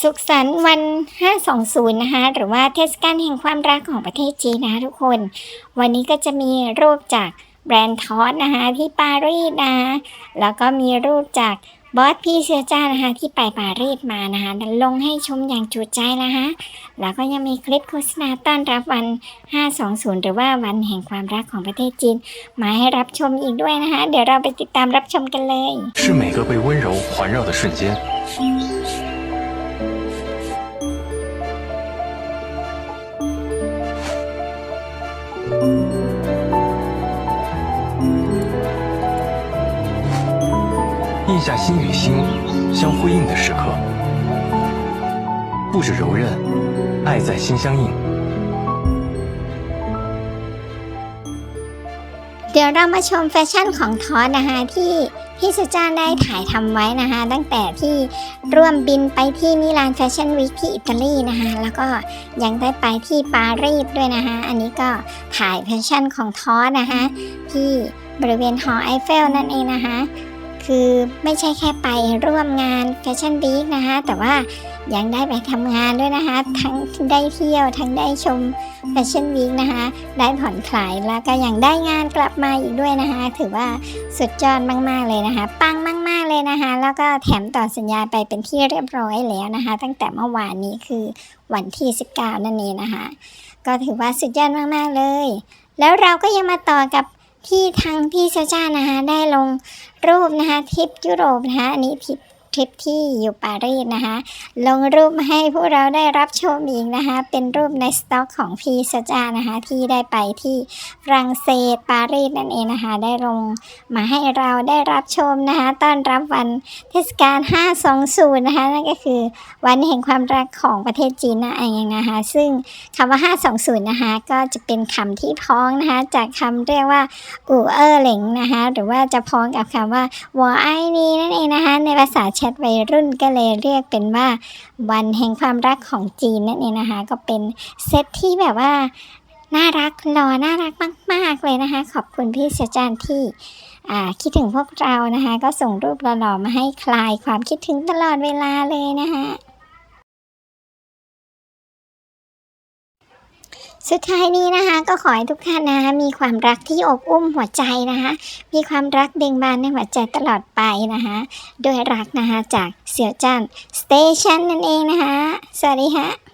สุขสันต์วัน 520 นะคะ หรือว่าเทศกาลแห่งความรักของประเทศจีนนะคะทุกคน วันนี้ก็จะมีรูปจากแบรนด์ทอสนะคะที่ปารีสนะคะแล้วก็มีรูปจากบอสพี่เชื้อจ้านะคะที่ไปปารีสมานะคะลงให้ชมอย่างจุใจนะคะ แล้วก็ยังมีคลิปโฆษณาต้อนรับวัน 520 หรือว่าวันแห่งความรักของประเทศจีน มาให้รับชมอีกด้วยนะคะ เดี๋ยวเราไปติดตามรับชมกันเลย 是每个被温柔环绕的瞬间。 印下心与心相辉映的时刻，不止柔韧，爱在心相印。 เดี๋ยวเรามาชมแฟชั่นของทอสนะคะที่พี่สุจานได้ถ่ายทำไว้นะคะ ตั้งแต่ที่ร่วมบินไปที่มิลานแฟชั่นวีคที่อิตาลีนะคะ แล้วก็ยังได้ไปที่ปารีสด้วยนะคะ อันนี้ก็ถ่ายแฟชั่นของทอสนะคะ ที่บริเวณหอไอเฟลนั่นเองนะคะ คือไม่ใช่แค่ไปร่วมงานแฟชั่นวีคนะคะ แต่ว่ายังได้ไปทำงานด้วยนะคะ ทั้งได้เที่ยว ทั้งได้ชมแฟชั่นวีคนะคะ ได้ผ่อนคลายแล้วก็ยังได้งานกลับมาอีกด้วยนะคะ ถือว่าสุดยอดมาก ๆ เลยนะคะ ปังมาก ๆ เลยนะคะ แล้วก็แถมต่อสัญญาไปเป็นที่เรียบร้อยแล้วนะคะ ตั้งแต่เมื่อวานนี้คือวันที่ 19 นั่นเองนะคะ ก็ถือว่าสุดยอดมาก ๆ เลย แล้วเราก็ยังมาต่อกับที่ทางพี่เซจ้านะคะได้ลง รูปนะคะทริปยุโรปนะคะอันนี้ทริป ริปที่อยู่ปารีสนะคะลงรูปมาให้พวกเราได้รับชมอีกนะคะเป็นรูปในสต็อกของพี่เซจ้านะคะที่ได้ไปที่ฝรั่งเศสปารีสนั่นเองนะคะได้ลงมาให้เราได้รับชมนะคะต้อนรับวันเทศกาล 520 นะคะนั่นก็คือวันแห่งความรักของประเทศจีนนั่นเองนะคะซึ่งคำว่า 520 นะคะก็จะเป็นคำที่พ้องนะคะจากคำเรียกว่าอู่เออเหลงนะคะหรือว่าจะพ้องกับคำว่าวัวไอนีนั่นเองนะคะในภาษาแชทวัยรุ่นก็เลยเรียกเป็นว่าวันแห่งความรักของจีนนั่นเองนะคะ ก็เป็นเซตที่แบบว่าน่ารักรอน่ารักมาก ๆ เลยนะคะ ขอบคุณพี่เสจานที่คิดถึงพวกเรานะคะ ก็ส่งรูปหล่อๆมาให้คลายความคิดถึงตลอดเวลาเลยนะคะ สุดท้ายนี้นะคะ ก็ขอให้ทุกท่านนะคะมีความรักที่อบอุ้มหัวใจนะคะมีความรักเบ่งบานในหัวใจตลอดไปนะคะด้วยรักนะคะจากเสี่ยวจันสเตชันนั่นเองนะคะสวัสดีค่ะ